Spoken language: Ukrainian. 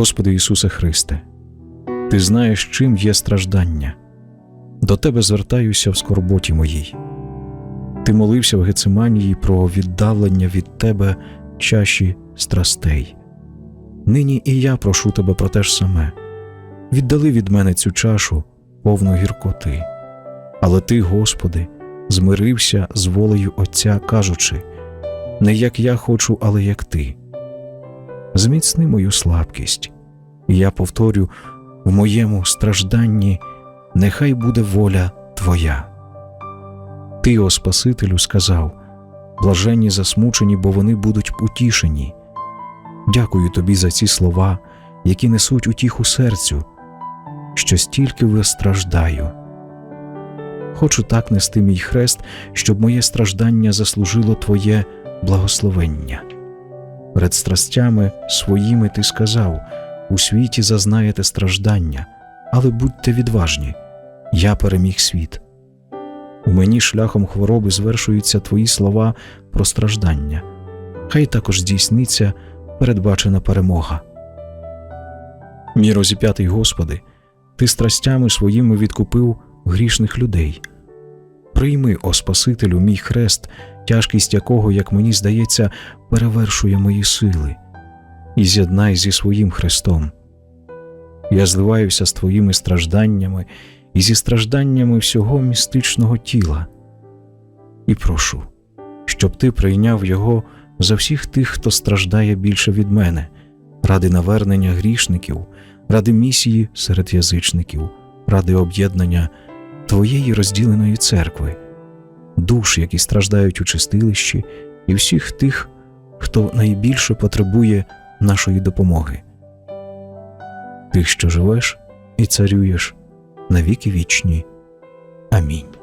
Господи Ісусе Христе, Ти знаєш, чим є страждання. До Тебе звертаюся в скорботі моїй. Ти молився в Гециманії про віддалення від Тебе чаші страстей. Нині і я прошу тебе про те ж саме. Віддали від мене цю чашу, повну гіркоти. Але ти, Господи, змирився з волею Отця, кажучи не як я хочу, але як ти. Зміцни мою слабкість, я повторю в моєму стражданні, нехай буде воля Твоя. Ти, о Спасителю, сказав блаженні засмучені, бо вони будуть утішені. Дякую тобі за ці слова, які несуть утіху серцю, що стільки вистраждаю. Хочу так нести мій хрест, щоб моє страждання заслужило Твоє благословення. Перед страстями своїми ти сказав у світі зазнаєте страждання, але будьте відважні, я переміг світ. У мені шляхом хвороби звершуються Твої слова про страждання, хай також здійсниться передбачена перемога. Мій розіп'ятий Господи, Ти страстями своїми відкупив грішних людей. Прийми, о Спасителю, мій хрест, тяжкість якого, як мені здається, перевершує мої сили, і з'єднай зі своїм хрестом. Я зливаюся з Твоїми стражданнями і зі стражданнями всього містичного тіла, і прошу, щоб Ти прийняв його за всіх тих, хто страждає більше від мене, ради навернення грішників, ради місії серед язичників, ради об'єднання Твоєї розділеної церкви, душ, які страждають у чистилищі, і всіх тих, хто найбільше потребує нашої допомоги. Тих, що живеш і царюєш навіки вічні. Амінь.